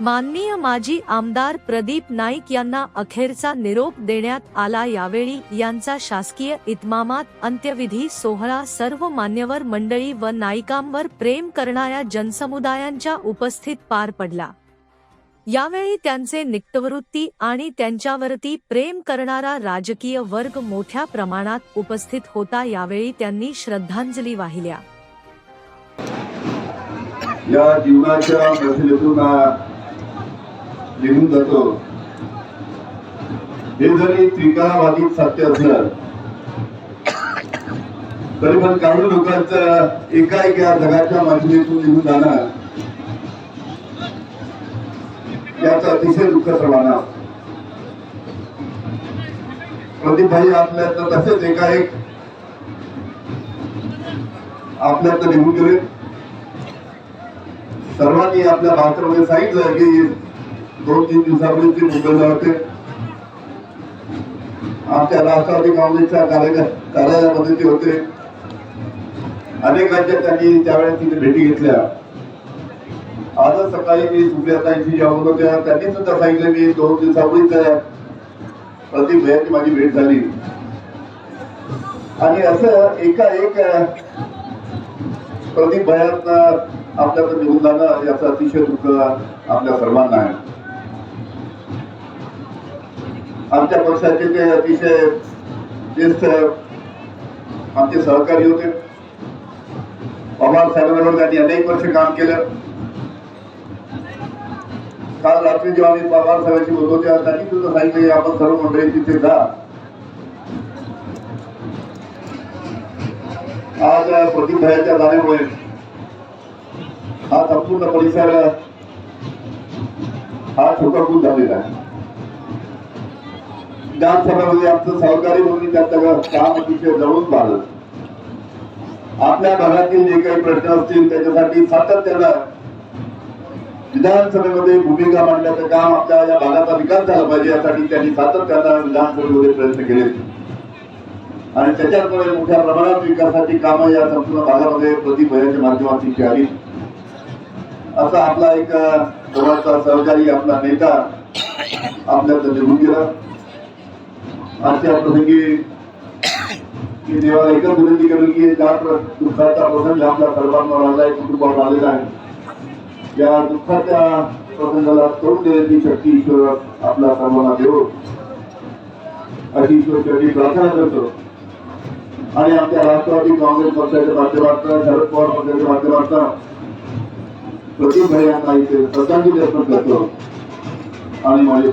माननीय माजी आमदार प्रदीप नाईक यांना अखेरचा निरोप देण्यात आला यावेळी यांचा शासकीय इतमामात अंत्यविधी सोहळा सर्व मान्यवर मंडळी व नायिकांवर प्रेम करणाऱ्या जनसमुदायांच्या उपस्थित पार पडला. यावेळी त्यांचे निकटवृत्ती आणि त्यांच्यावरती प्रेम करणारा राजकीय वर्ग मोठ्या प्रमाणात उपस्थित होता यावेळी त्यांनी श्रद्धांजली वाहिल्या. या जीवनाच्या निघून जातो. हे जरी त्रिकाळाबाधित सत्य असलं तरी पण काही लोकांचं एका एका जगाच्या मसलेतून निघून जाणं याचं अतिशय दुःख प्रमाणा प्रदीप भाई आपल्यात तसेच एकाएक आपल्यात निघून गेले. सर्वांनी आपल्या भाषणामध्ये सांगितलं की दोन तीन दिवसापूर्वी ते मुंबईला होते. आमच्या राष्ट्रवादी काँग्रेसच्या कार्यालयामध्ये ते होते अनेकांच्या त्यांनी त्यावेळेस तिथे भेटी घेतल्या. आज सकाळी मी सुप्रियाताईंशी जेव्हा बोलत होत्या त्यांनी सुद्धा सांगितलं मी दोन दिवसापूर्वीच प्रदीप भैयाची माझी भेट झाली. आणि असं एका एक प्रदीप भयात आपल्याकडे निघून जाणं याचं अतिशय दुःख आपल्या सर्वांना आहे. आमच्या पक्षाचे ते अतिशय ज्येष्ठ आमचे सहकारी होते. पवार साहेबांवर त्यांनी अनेक वर्ष काम केलं. काल रात्री जेव्हा आम्ही पवार साहेबांशी बोलतो तेव्हा त्यांनी सुद्धा सांगितलं की आपण सर्व मंडळी तिथे जा. आज प्रदीप भयाच्या जाण्यामुळे हा संपूर्ण परिसर हा छोटाकून झालेला आहे. विधानसभेमध्ये आमचं सहकारी म्हणून त्याचं काम अतिशय जवळून पाहिलं आपल्या भागातील जे काही प्रश्न असतील त्याच्यासाठी सातत्यानं विधानसभेमध्ये भूमिका मांडण्याचं काम आपल्या या भागाचा विकास झाला पाहिजे यासाठी त्यांनी सातत्यानं विधानसभेमध्ये प्रयत्न केले आणि त्याच्यामुळे मोठ्या प्रमाणात विकासाची कामं या संपूर्ण भागामध्ये प्रतिभयाच्या माध्यमातून केली. असा आपला एक जवळचा सहकारी आपला नेता आपल्याकडे निघून गेला. आजच्या प्रसंगी मी देवाला एकच विनंती करेल की ज्या दुःखाचा प्रसंग आपल्या सर्वांवर आहे कुटुंबावर आलेला आहे. या दुःखाच्या प्रसंगाला तोंड देण्याची शक्ती ईश्वर आपल्या सर्वांना देवो. अशी ईश्वरची प्रार्थना करतो. आणि आमच्या राष्ट्रवादी काँग्रेस पक्षाच्या माध्यमातून शरद पवार पक्षाच्या माध्यमातून प्रदीप भाई यांना इथे श्रद्धांजली अर्पण करतो. आणि माझे